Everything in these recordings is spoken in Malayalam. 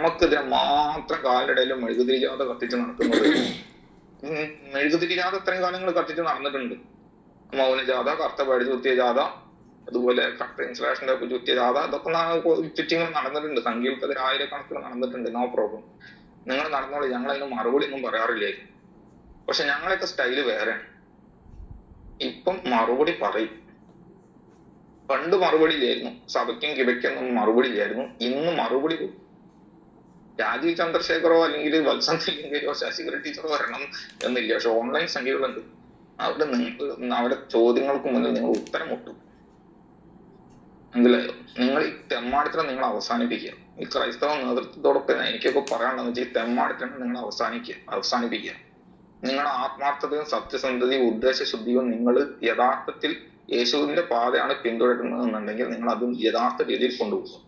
നമുക്കെതിരെ മാത്രം കാലിടയിലും മെഴുകുതിരിക്കാതെ കത്തിച്ച് നടക്കുന്നത്. മെഴുകുതിരിക്കാതെ അത്രയും കാലങ്ങൾ കത്തിച്ച് നടന്നിട്ടുണ്ട്. മൗന ജാഥ കറുത്ത പഴി ചുറ്റിയ ജാഥ അതുപോലെ കട്ട ഇൻസുലേഷന്റെ ചുറ്റിയ ജാഥ ഇതൊക്കെ ചുറ്റിങ്ങൾ നടന്നിട്ടുണ്ട്. സംഗീതത്തിൽ ആയിരക്കണക്കിന് നടന്നിട്ടുണ്ട്. No problem. നിങ്ങൾ നടന്നോളൂ. ഞങ്ങൾ അതിന് മറുപടി ഒന്നും പറയാറില്ലായിരുന്നു. പക്ഷെ ഞങ്ങളൊക്കെ സ്റ്റൈൽ വേറെയാണ്. ഇപ്പം മറുപടി പറയും. പണ്ട് മറുപടി ഇല്ലായിരുന്നു. സഭയ്ക്കും കിബയ്ക്കൊന്നും മറുപടി ഇല്ലായിരുന്നു. ഇന്ന് മറുപടി. രാജീവ് ചന്ദ്രശേഖറോ അല്ലെങ്കിൽ വത്സന്ത് ലിംഗയോ ശശികര ടീച്ചറോ വരണം എന്നില്ല. പക്ഷെ ഓൺലൈൻ സംഖ്യകളുണ്ട്. അവിടെ നിങ്ങൾ അവിടെ ചോദ്യങ്ങൾക്ക് മുന്നിൽ നിങ്ങൾ ഉത്തരം മുട്ടും മനസ്സിലായോ? നിങ്ങൾ ഈ തെമ്മാടിത്തരം നിങ്ങൾ അവസാനിപ്പിക്കുക. ഈ ക്രൈസ്തവ നേതൃത്വത്തോടൊപ്പം എനിക്കൊക്കെ പറയാനുള്ളത് വെച്ചാൽ ഈ തെമ്മാടിത്തരം നിങ്ങൾ അവസാനിക്കുക അവസാനിപ്പിക്കുക. നിങ്ങളുടെ ആത്മാർത്ഥതയും സത്യസന്ധതയും ഉദ്ദേശശുദ്ധിയും നിങ്ങൾ യഥാർത്ഥത്തിൽ യേശുവിന്റെ പാതയാണ് പിന്തുടരുന്നത് എന്നുണ്ടെങ്കിൽ നിങ്ങൾ അതും യഥാർത്ഥ രീതിയിൽ കൊണ്ടുപോകും.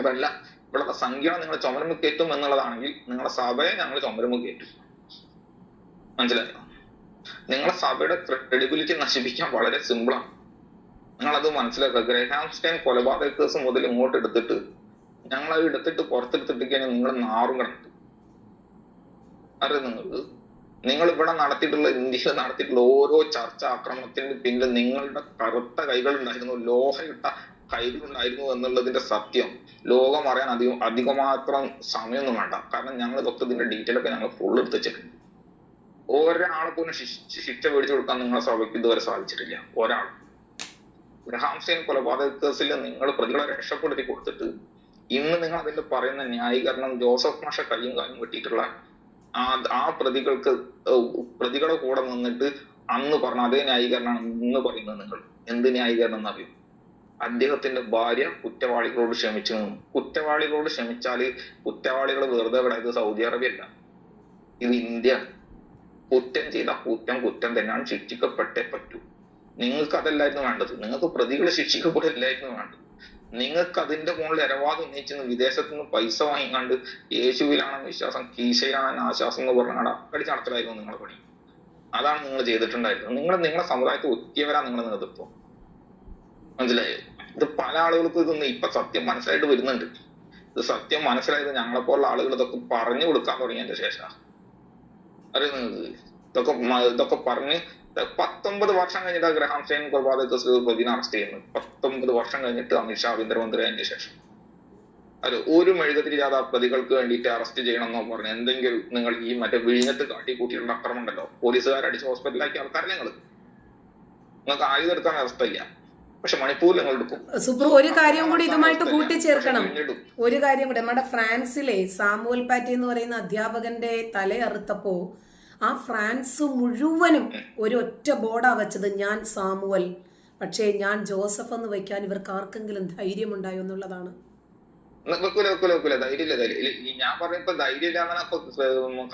അതല്ല ഇവിടുത്തെ സംഖ്യ നിങ്ങൾ ചുമരുമ്പ് കയറ്റും എന്നുള്ളതാണെങ്കിൽ നിങ്ങളുടെ സഭയെ ഞങ്ങൾ ചുമരുമ്പ് കയറ്റും. മനസ്സിലായോ? നിങ്ങളുടെ സഭയുടെ ക്രെഡിബിലിറ്റി നശിപ്പിക്കാൻ വളരെ സിമ്പിളാണ് നിങ്ങൾ അത് മനസ്സിലാക്കുക. ഗ്രഹാം സ്റ്റൈൻ കൊലപാതക കേസ് മുതൽ ഇങ്ങോട്ട് എടുത്തിട്ട് ഞങ്ങൾ അത് എടുത്തിട്ട് പുറത്തെടുത്തിട്ട് കഴിഞ്ഞാൽ നിങ്ങൾ നാറും കിടക്കും അറിയാം നിങ്ങൾക്ക് നിങ്ങൾ ഇവിടെ നടത്തിയിട്ടുള്ള ഇന്ത്യയിൽ നടത്തിയിട്ടുള്ള ഓരോ ചർച്ച ആക്രമണത്തിന് പിന്നിൽ നിങ്ങളുടെ കറുത്ത കൈകൾ ഉണ്ടായിരുന്നു. ലോഹയിട്ട കൈകൾ ഉണ്ടായിരുന്നു എന്നുള്ളതിന്റെ സത്യം. ലോകം അറിയാൻ അധികം അധികമാത്രം സമയമൊന്നും വേണ്ട. കാരണം ഞങ്ങൾ ഇതൊക്കെ ഇതിന്റെ ഡീറ്റെയിൽ ഒക്കെ ഞങ്ങൾ ഫുൾ എടുത്ത് വെച്ചിട്ടുണ്ട് ഒരാളെ പോലും ശിക്ഷ ശിക്ഷ മേടിച്ചു കൊടുക്കാൻ നിങ്ങളെ സഭയ്ക്ക് ഇതുവരെ സാധിച്ചിട്ടില്ല. ഒരാൾ. ഗ്രഹാംസൈൻ കൊലപാതക കേസിൽ നിങ്ങൾ പ്രതികളെ രക്ഷപ്പെടുത്തി കൊടുത്തിട്ട് ഇന്ന് നിങ്ങൾ അതിന്റെ പറയുന്ന ന്യായീകരണം ജോസഫ് മാഷ കയ്യും കാലും വെട്ടിയിട്ടുള്ള ആ ആ പ്രതികൾക്ക് പ്രതികളുടെ കൂടെ നിന്നിട്ട് അന്ന് പറഞ്ഞ അതേ ന്യായീകരണമാണ് ഇന്ന് പറയുന്നത് നിങ്ങൾ. എന്ത് ന്യായീകരണം എന്നറിയും അദ്ദേഹത്തിന്റെ ഭാര്യ കുറ്റവാളികളോട് ക്ഷമിച്ചു. കുറ്റവാളികളോട് ക്ഷമിച്ചാൽ കുറ്റവാളികൾ വെറുതെ വിടായത് സൗദി അറേബ്യ അല്ല ഇത് ഇന്ത്യ. കുറ്റം ചെയ്ത കുറ്റം കുറ്റം തന്നെയാണ് ശിക്ഷിക്കപ്പെട്ടേ പറ്റൂ. നിങ്ങൾക്ക് അതല്ലായിരുന്നു വേണ്ടത്. നിങ്ങൾക്ക് പ്രതികളെ ശിക്ഷിക്കപ്പെടില്ലായിരുന്നു വേണ്ടത്. നിങ്ങൾക്ക് അതിന്റെ മുകളിൽ ഇരവാദം ഉന്നയിച്ചെന്ന് വിദേശത്ത് നിന്ന് പൈസ വാങ്ങിക്കാണ്ട് യേശുവിലാണ് വിശ്വാസം കീശയിലാണ് ആശ്വാസം എന്ന് പറഞ്ഞാൽ അക്കടിച്ച് നടത്തലായിരുന്നു നിങ്ങളുടെ പണി. അതാണ് നിങ്ങൾ ചെയ്തിട്ടുണ്ടായിരുന്നത്. നിങ്ങൾ നിങ്ങളുടെ സമുദായത്തെ ഒത്തിയവരാ നിങ്ങളുടെ നേതൃത്വം. മനസ്സിലായോ? ഇത് പല ആളുകൾക്കും ഇതൊന്നും ഇപ്പൊ സത്യം മനസ്സിലായിട്ട് വരുന്നുണ്ട്. ഇത് സത്യം മനസ്സിലായത് ഞങ്ങളെ പോലുള്ള ആളുകൾ ഇതൊക്കെ പറഞ്ഞു കൊടുക്കാൻ തുടങ്ങിയതിന്റെ ശേഷമാണ്. അറിയുന്നത് ഇതൊക്കെ ഇതൊക്കെ പറഞ്ഞ് പത്തൊമ്പത് വർഷം കഴിഞ്ഞിട്ട് ഗ്രഹാം സ്റ്റൈൻ കൊലപാതക പ്രതിനെ അറസ്റ്റ് ചെയ്യുന്നത് പത്തൊമ്പത് വർഷം കഴിഞ്ഞിട്ട് അമിത്ഷാ ആഭ്യന്തരമന്ത്രി അതിന്റെ ശേഷം. അത് ഒരു മെഴുകുതിരി ജാഥ പ്രതികൾക്ക് വേണ്ടിയിട്ട് അറസ്റ്റ് ചെയ്യണമെന്നോ പറഞ്ഞു എന്തെങ്കിലും നിങ്ങൾ ഈ മറ്റേ വിഴിഞ്ഞത്ത് കാട്ടിക്കൂട്ടിയുള്ള അക്രമം ഉണ്ടല്ലോ. പോലീസുകാർ അടിച്ച് ഹോസ്പിറ്റലാക്കിയ ആൾക്കാരല്ലേ നിങ്ങൾ നിങ്ങൾക്ക് ആയുധം എടുക്കാൻ അവസ്ഥയില്ല പക്ഷെ മണിപ്പൂരിൽ ഞങ്ങൾ എടുക്കും. സുപ്രു ഒരു കാര്യം കൂടി ഇതുമായിട്ട് കൂട്ടിച്ചേർക്കണം. ഒരു കാര്യം കൂടി നമ്മുടെ ഫ്രാൻസിലെ സാമുവൽ പാറ്റി എന്ന് പറയുന്ന അധ്യാപകന്റെ തലയറുത്തപ്പോ ആ ഫ്രാൻസ് മുഴുവനും ഒരു ഒറ്റ ബോർഡാ വെച്ചത് ഞാൻ സാമുവൽ. പക്ഷേ ഞാൻ ജോസഫ് എന്ന് വയ്ക്കാൻ ഇവർക്ക് ആർക്കെങ്കിലും ധൈര്യമുണ്ടായോ എന്നുള്ളതാണ്. വെക്കൂല വെക്കൂല വെക്കൂല. ധൈര്യമില്ല ധൈര്യം ഈ ഞാൻ പറഞ്ഞപ്പോ ധൈര്യമില്ല എന്നാണ് അപ്പൊ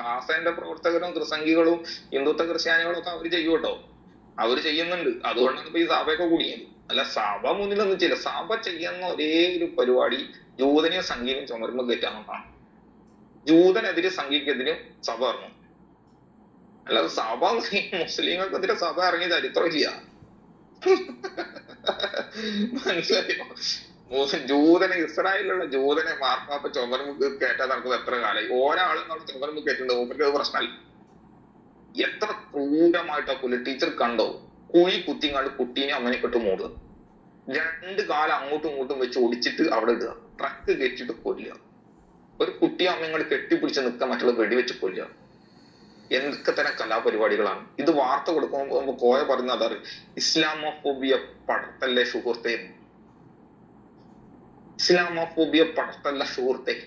കാസന്റെ പ്രവർത്തകരും ക്രിസംഗികളും ഹിന്ദുത്വ ക്രിസ്ത്യാനികളും ഒക്കെ അവർ ചെയ്യും അവർ ചെയ്യുന്നുണ്ട്. അതുകൊണ്ടാണ് ഇപ്പൊ ഈ സഭയൊക്കെ കൂടിയത്. അല്ല സഭ മുന്നിലൊന്നും ചെയ്യില്ല. സഭ ചെയ്യുന്ന ഒരേ ഒരു പരിപാടി ജൂതനെയും സംഗീതം ചുമരുമ്പോ കയറ്റാമെന്നാണ് ജൂതനെതിരെ സംഘിക്കെതിരെ സഭ ഇറങ്ങും. അല്ലാതെ സഭ മുസ്ലിങ്ങൾക്കെതിരെ സഭ ഇറങ്ങിയ ചരിത്രമില്ല മനസ്സിലായോ? ജൂതനെ ഇസ്രായേലിലുള്ള ജൂതനെ മാർപ്പാപ്പ ചുമരുമുക്ക് കയറ്റാൻ നടക്കുന്നത് എത്ര കാലമായി? ഒരാളും നമ്മൾ ചുമരുമുക്ക് മൂപ്പർക്ക് പ്രശ്നമല്ല. എത്ര ക്രൂരമായിട്ടാ പുള്ളി ടീച്ചർ കണ്ടോ? കുഴി കുത്തിങ്ങാണ്ട് കുട്ടീനെ അങ്ങനെ അമ്മനെക്കിട്ട് മൂടുക രണ്ട് കാലം അങ്ങോട്ടും ഇങ്ങോട്ടും വെച്ച് ഒടിച്ചിട്ട് അവിടെ ഇടുക. ട്രക്ക് കയറ്റിട്ട് കൊല്ലുക. ഒരു കുട്ടിയെ അമ്മങ്ങൾ കെട്ടിപ്പിടിച്ച് നിൽക്കാൻ മറ്റുള്ള വെടിവെച്ച് കൊല്ലുക. എന്തൊക്കെ തരം കലാപരിപാടികളാണ്. ഇത് വാർത്ത കൊടുക്കുമ്പോൾ കോയ പറയുന്നത് അതാണ്. ഇസ്ലാമോഫോബിയ പടത്തല്ലേ സുഹൃത്തെ. ഇസ്ലാമോഫോബിയ പടത്തല്ല സുഹൃത്തെ?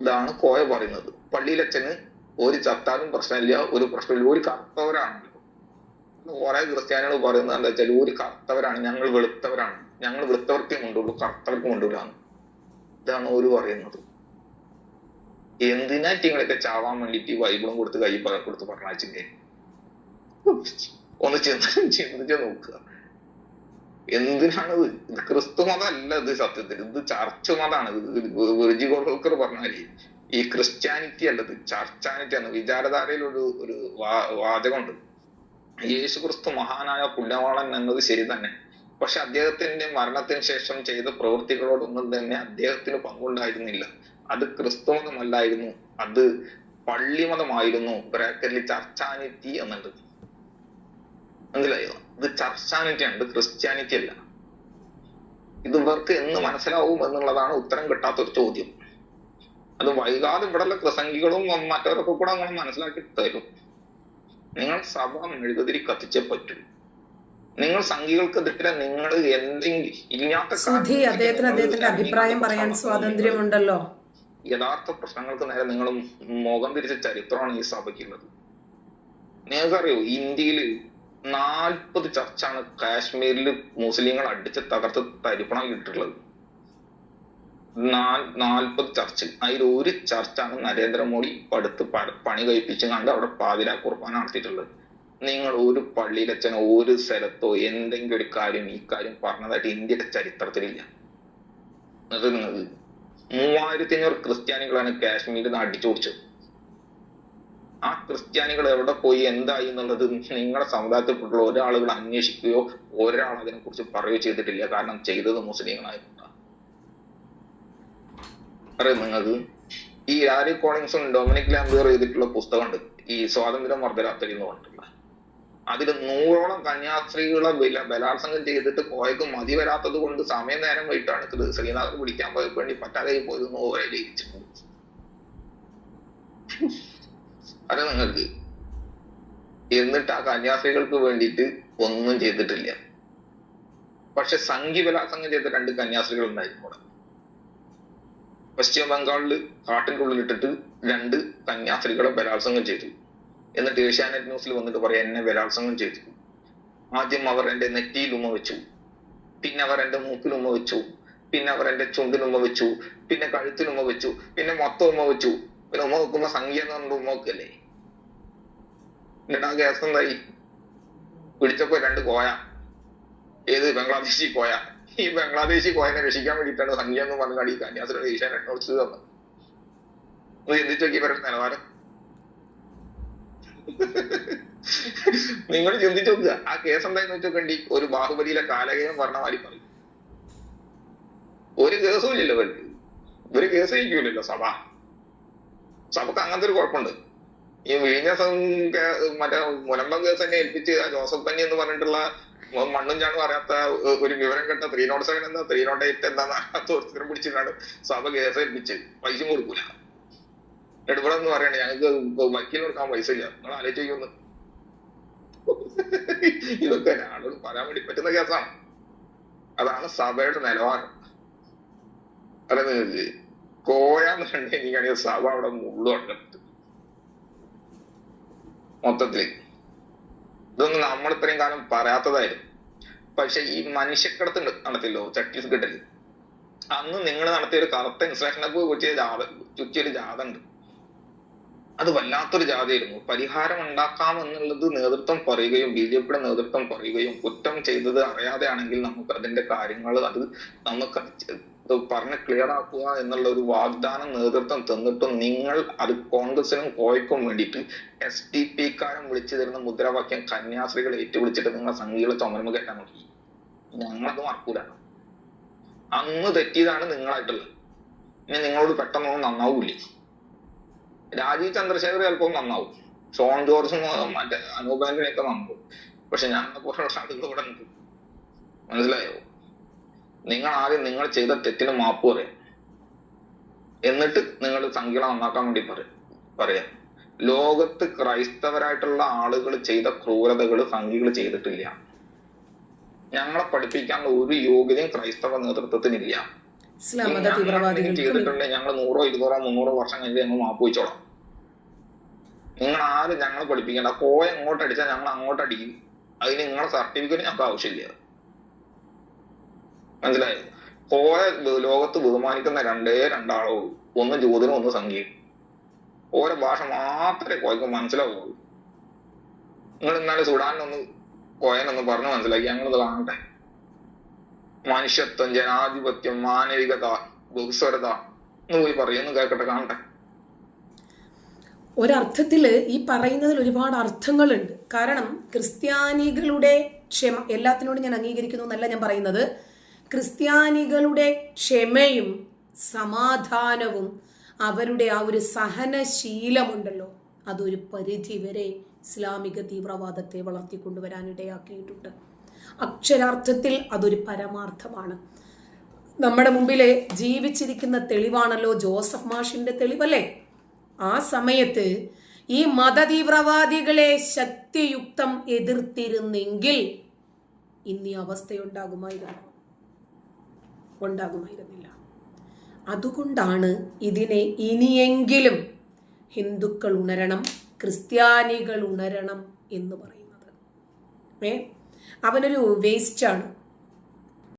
ഇതാണ് കോയ പറയുന്നത്. പള്ളിയിലച്ഛന് ഒരു ചത്താലും പ്രശ്നമില്ല ഒരു പ്രശ്നമില്ല ഒരു കറുത്തവരാണല്ലോ കുറെ ക്രിസ്ത്യാനികൾ പറയുന്നത് എന്താ വെച്ചാൽ ഒരു കറുത്തവരാണ് ഞങ്ങൾ വെളുത്തവരാണ് ഞങ്ങൾ വെളുത്തവർക്കേ കൊണ്ടുള്ളൂ കറുത്തവർക്ക് കൊണ്ടുവരാന്ന് ഇതാണ് ഒരു പറയുന്നത് എന്തിനാ ടീങ്ങളൊക്കെ ചാവാൻ വേണ്ടിട്ട് ബൈബിളും കൊടുത്ത് കൈ കൊടുത്ത് പറഞ്ഞാച്ചിന്റെ ഒന്ന് ചെന്ന് ചിന്തിച്ച് നോക്കുക എന്തിനാണ് ഇത് ക്രിസ്തു മതമല്ല ഇത് സത്യത്തിൽ ഇത് ചർച്ച് മതമാണ് ഇത് ഗോൾക്കർ പറഞ്ഞാൽ ഈ ക്രിസ്ത്യാനിറ്റി അല്ലത് ചർച്ചാനിറ്റി ആണ്. വിചാരധാരയിൽ ഒരു ഒരു വാചകമുണ്ട്. യേശു ക്രിസ്തു മഹാനായ പുണ്യവാളൻ എന്നത് ശരി തന്നെ. പക്ഷെ അദ്ദേഹത്തിന്റെ മരണത്തിന് ശേഷം ചെയ്ത പ്രവൃത്തികളോടൊന്നും തന്നെ അദ്ദേഹത്തിന് പങ്കുണ്ടായിരുന്നില്ല. അത് ക്രിസ്തുമതമല്ലായിരുന്നു. അത് പള്ളിമതമായിരുന്നു. ബ്രാക്കറ്റിൽ ചർച്ചാനിറ്റി എന്നുള്ളത്. മനസ്സിലായോ? ഇത് ചർച്ചാനിറ്റി ആണ്. ഇത് ക്രിസ്ത്യാനിറ്റി അല്ല. ഇത് ഇവർക്ക് എന്ന് മനസ്സിലാവും എന്നുള്ളതാണ് ഉത്തരം കിട്ടാത്തൊരു ചോദ്യം. അത് വൈകാതെ ഇവിടെയുള്ള പ്രസംഗികളും മറ്റവരൊക്കെ കൂടെ അങ്ങനെ മനസ്സിലാക്കി തരും നിങ്ങൾ സഭ മെഴുകുതിരി കത്തിച്ചേ പറ്റൂ. നിങ്ങൾ സംഘികൾക്കെതിരെ നിങ്ങൾ എന്തെങ്കിലും ഇല്ലാത്ത അദ്ദേഹത്തിന് അദ്ദേഹത്തിന്റെ അഭിപ്രായം പറയാൻ സ്വാതന്ത്ര്യമുണ്ടല്ലോ. യഥാർത്ഥ പ്രശ്നങ്ങൾക്ക് നേരെ നിങ്ങൾ മുഖം തിരിച്ച ചരിത്രമാണ് ഈ സഭയ്ക്കുള്ളത്. നിങ്ങൾക്കറിയോ ഇന്ത്യയിൽ നാൽപ്പത് ചർച്ചാണ് കാശ്മീരിൽ മുസ്ലിങ്ങൾ അടിച്ച് തകർത്ത് തരിപ്പണം ഇട്ടിട്ടുള്ളത്. നാല് നാൽപ്പത് ചർച്ചിൽ അതിൽ ഒരു ചർച്ചാണ് നരേന്ദ്രമോദി ഇപ്പൊ അടുത്ത് പണി കഴിപ്പിച്ച് കണ്ട് അവിടെ പാതിരാ കുർബാന നടത്തിയിട്ടുള്ളത്. നിങ്ങൾ ഒരു പള്ളിയിലച്ഛനോ ഒരു സ്ഥലത്തോ എന്തെങ്കിലും ഒരു കാര്യം ഈ കാര്യം പറഞ്ഞതായിട്ട് ഇന്ത്യയുടെ ചരിത്രത്തിലില്ല എന്നിട്ട് മൂവായിരത്തി അഞ്ഞൂറ് ക്രിസ്ത്യാനികളാണ് കാശ്മീരിൽ നിന്ന് അടിച്ചോടിച്ചത് ആ ക്രിസ്ത്യാനികൾ എവിടെ പോയി എന്തായി എന്നുള്ളത് നിങ്ങളുടെ സമുദായത്തിൽപ്പെട്ടുള്ള ഒരാളുകൾ അന്വേഷിക്കുകയോ ഒരാൾ അതിനെക്കുറിച്ച് പറയുകയോ ചെയ്തിട്ടില്ല. കാരണം ചെയ്തത് മുസ്ലിങ്ങളായിരുന്നു. നിങ്ങൾക്ക് ഈ ആരി കോളിങ്സും ഡൊമിനിക് ലാംബിയർ ചെയ്തിട്ടുള്ള പുസ്തകമുണ്ട്. ഈ സ്വാതന്ത്ര്യം വർദ്ധരാത്രി എന്ന് പറഞ്ഞിട്ടുള്ള. അതിൽ നൂറോളം കന്യാസ്ത്രീകളെ വില ബലാത്സംഗം ചെയ്തിട്ട് പോയക്ക് മതി വരാത്തത് കൊണ്ട് സമയം നേരം വൈകിട്ടാണ് ശ്രീനഗർ പിടിക്കാൻ പോയ വേണ്ടി പറ്റാതെ പോയത് നൂറെ ലയിച്ചിട്ടുണ്ട് അത് നിങ്ങൾക്ക് എന്നിട്ട് ആ കന്യാസ്ത്രീകൾക്ക് വേണ്ടിയിട്ട് ഒന്നും ചെയ്തിട്ടില്ല. പക്ഷെ സംഘി ബലാത്സംഗം ചെയ്ത രണ്ട് കന്യാസ്ത്രീകൾ ഉണ്ടായിരുന്നു പശ്ചിമ ബംഗാളിൽ കാട്ടിന്റെ ഉള്ളിലിട്ടിട്ട് രണ്ട് കന്യാസ്ത്രീകളെ ബലാത്സംഗം ചെയ്തു. എന്നിട്ട് ഏഷ്യാനെറ്റ് ന്യൂസിൽ വന്നിട്ട് പറയാം എന്നെ ബലാത്സംഗം ചെയ്തു. ആദ്യം അവർ എന്റെ നെറ്റിയിൽ ഉമ്മ വെച്ചു. പിന്നെ അവർ എന്റെ മൂക്കിൽ ഉമ്മ വെച്ചു. പിന്നെ അവർ എന്റെ ചുണ്ടിൽ ഉമ്മ വെച്ചു. പിന്നെ കഴുത്തിൽ ഉമ്മ വെച്ചു. പിന്നെ മൊത്തം ഉമ്മ വെച്ചു. പിന്നെ ഉമ്മ വെക്കുമ്പോ സംഖ്യ എന്ന് പറഞ്ഞിട്ട് ഉമ്മ വെക്കല്ലേ? എന്നിട്ട് ആ കേസ് എന്തായി? പിടിച്ചപ്പോ രണ്ട് കോയ. ഏത് ബംഗ്ലാദേശി കോയ. ഈ ബംഗ്ലാദേശി കോയനെ രക്ഷിക്കാൻ വേണ്ടിയിട്ടാണ് സംഖ്യ എന്ന് പറഞ്ഞ ഈ കന്യാസ്ത്രീ ഏഷ്യാനെറ്റ് ന്യൂസ് തന്നെ ഒന്ന് ചിന്തിച്ചു നോക്കി ഇവരുടെ നിലവാരം? നിങ്ങൾ ചിന്തിച്ചു നോക്കുക. ആ കേസ് എന്തായെന്ന് വെച്ചോക്കണ്ടി ഒരു ബാഹുബലിയിലെ കാലകയം പറഞ്ഞ മാതിരി പറയും. ഒരു കേസും ഇല്ലല്ലോ ഇവർക്ക്. ഒരു കേസ് ജയിക്കൂലല്ലോ സഭ. സഭക്ക് അങ്ങനത്തെ ഒരു കുഴപ്പമുണ്ട്. ഈ വിഴിഞ്ഞ മറ്റേ മുലമ്പം കേസ് തന്നെ ഏൽപ്പിച്ച് ജോസഫ് പന്നി എന്ന് പറഞ്ഞിട്ടുള്ള മണ്ണും ചാണും അറിയാത്ത ഒരു വിവരം കേട്ട ത്രീ നോട്ട് സെവൻ എന്താ ത്രീ നോട്ട് എയ്റ്റ് എന്താന്ന് അറിയാത്ത ഒരുത്തരം പിടിച്ചിട്ടാണ് സഭ കേസ് ഏൽപ്പിച്ച് പൈസ കൊടുക്കൂല. എടുവിടെ എന്ന് പറയണേ ഞങ്ങൾക്ക് വക്കീൽ കൊടുക്കാൻ പൈസ ഇല്ല. നിങ്ങൾ ആലോചിക്കൊന്ന് ഇതൊക്കെ ഒരാളോട് പറയാൻ വേണ്ടി പറ്റുന്ന കേസാണ്. അതാണ് സഭയുടെ നിലവാരം. അല്ലെന്ന് കോയാന്ന് കണ്ടെങ്കിൽ സഭ അവിടെ മുള്ളുണ്ട് മൊത്തത്തിൽ. ഇതൊന്നും നമ്മൾ ഇത്രയും കാലം പറയാത്തതായിരുന്നു. പക്ഷെ ഈ മനുഷ്യക്കടത്ത് നടത്തില്ലോ ഛത്തീസ്ഗഡിൽ അന്ന് നിങ്ങൾ നടത്തിയ ഒരു കറുത്ത ഇൻസ്ട്രക്ഷനൊക്കെ കുറിച്ച് ജാഥ ചുറ്റിയൊരു ജാഥ ഉണ്ട് അത് വല്ലാത്തൊരു ജാഥയായിരുന്നു പരിഹാരം ഉണ്ടാക്കാം എന്നുള്ളത് നേതൃത്വം പറയുകയും ബി ജെ പിയുടെ നേതൃത്വം പറയുകയും കുറ്റം ചെയ്തത് അറിയാതെയാണെങ്കിൽ നമുക്ക് അതിന്റെ കാര്യങ്ങൾ അത് നമുക്ക് പറഞ്ഞ് ക്ലിയർ ആക്കുക എന്നുള്ള ഒരു വാഗ്ദാനം നേതൃത്വം തന്നിട്ടും നിങ്ങൾ അത് കോൺഗ്രസിനും കോയക്കും വേണ്ടിയിട്ട് എസ് ഡി പി കാരൻ വിളിച്ചു തരുന്ന മുദ്രാവാക്യം കന്യാസ്ത്രീകൾ ഏറ്റുവിളിച്ചിട്ട് നിങ്ങളെ സംഗീത ചുമരുമ്പ് കേട്ടാൻ നോക്കി ഞങ്ങളത് മറക്കൂല. അന്ന് തെറ്റിയതാണ് നിങ്ങളായിട്ടുള്ളത്. ഇനി നിങ്ങളോട് പെട്ടെന്നൊന്നും നന്നാവൂലേ രാജീവ് ചന്ദ്രശേഖർ ചിലപ്പോൾ നന്നാവും. ഷോൺ ജോർജും മറ്റേ അനൂപ് ആന്റണിയൊക്കെ നന്നാവും. പക്ഷെ ഞാൻ പോലുള്ള ആളുകൾ ഇവിടെ മനസ്സിലായോ? നിങ്ങൾ ആദ്യം നിങ്ങൾ ചെയ്ത തെറ്റിന് മാപ്പ് പറയാം. എന്നിട്ട് നിങ്ങൾ സംഖ്യകളെ നന്നാക്കാൻ വേണ്ടി പറയും പറയാം. ലോകത്ത് ക്രൈസ്തവരായിട്ടുള്ള ആളുകൾ ചെയ്ത ക്രൂരതകൾ സംഖ്യകൾ ചെയ്തിട്ടില്ല. ഞങ്ങളെ പഠിപ്പിക്കാനുള്ള ഒരു യോഗ്യതയും ക്രൈസ്തവ നേതൃത്വത്തിനില്ല. ചെയ്തിട്ടുണ്ടെങ്കിൽ ഞങ്ങൾ നൂറോ ഇരുന്നൂറോ മുന്നൂറോ വർഷം കഴിഞ്ഞ് ഞങ്ങൾ മാപ്പ് വെച്ചോളാം. നിങ്ങൾ ആരും ഞങ്ങളെ പഠിപ്പിക്കേണ്ട. കോയ അങ്ങോട്ട് അടിച്ചാൽ ഞങ്ങൾ അങ്ങോട്ട് അടിക്കും. അതിന് നിങ്ങളെ സർട്ടിഫിക്കറ്റ് ഞങ്ങൾക്ക് ആവശ്യമില്ല. മനസ്സിലായോ? ഓരോ ലോകത്ത് ബഹുമാനിക്കുന്ന രണ്ടേ രണ്ടാളോ ഒന്ന് ജ്യോതിനും ഒന്ന് സംഗീതം ഓരോ ഭാഷ മാത്രമേ കോയക്ക് മനസ്സിലാവുള്ളൂ നിങ്ങൾ ഇന്നാലും സുഡാനൊന്ന് കോയനൊന്ന് പറഞ്ഞു മനസ്സിലാക്കി. ഞങ്ങളിത് കാണട്ടെ. മനുഷ്യത്വം ജനാധിപത്യം മാനവികത ബഹുസ്വരത എന്ന് പോയി പറയുന്നു കേൾക്കട്ടെ കാണട്ടെ. ഒരർത്ഥത്തിൽ ഈ പറയുന്നതിൽ ഒരുപാട് അർത്ഥങ്ങളുണ്ട്. കാരണം ക്രിസ്ത്യാനികളുടെ ക്ഷമ എല്ലാത്തിനോടും ഞാൻ അംഗീകരിക്കുന്നു എന്നല്ല ഞാൻ പറയുന്നത്. ക്രിസ്ത്യാനികളുടെ ക്ഷമയും സമാധാനവും അവരുടെ ആ ഒരു സഹനശീലമുണ്ടല്ലോ. അതൊരു പരിധി വരെ ഇസ്ലാമിക തീവ്രവാദത്തെ വളർത്തിക്കൊണ്ടുവരാനിടയാക്കിയിട്ടുണ്ട്. അക്ഷരാർത്ഥത്തിൽ അതൊരു പരമാർത്ഥമാണ്. നമ്മുടെ മുമ്പിലെ ജീവിച്ചിരിക്കുന്ന തെളിവാണല്ലോ ജോസഫ് മാഷിന്റെ തെളിവല്ലേ? ആ സമയത്ത് ഈ മതതീവ്രവാദികളെ ശക്തിയുക്തം എതിർത്തിരുന്നെങ്കിൽ ഇന്നീ അവസ്ഥയുണ്ടാകുമായിരുന്നു. ഉണ്ടാകുമായിരുന്നില്ല അതുകൊണ്ടാണ് ഇതിനെ ഇനിയെങ്കിലും ഹിന്ദുക്കൾ ഉണരണം ക്രിസ്ത്യാനികൾ ഉണരണം എന്ന് പറയുന്നത്. ഏ? അവനൊരു വേസ്റ്റാണ്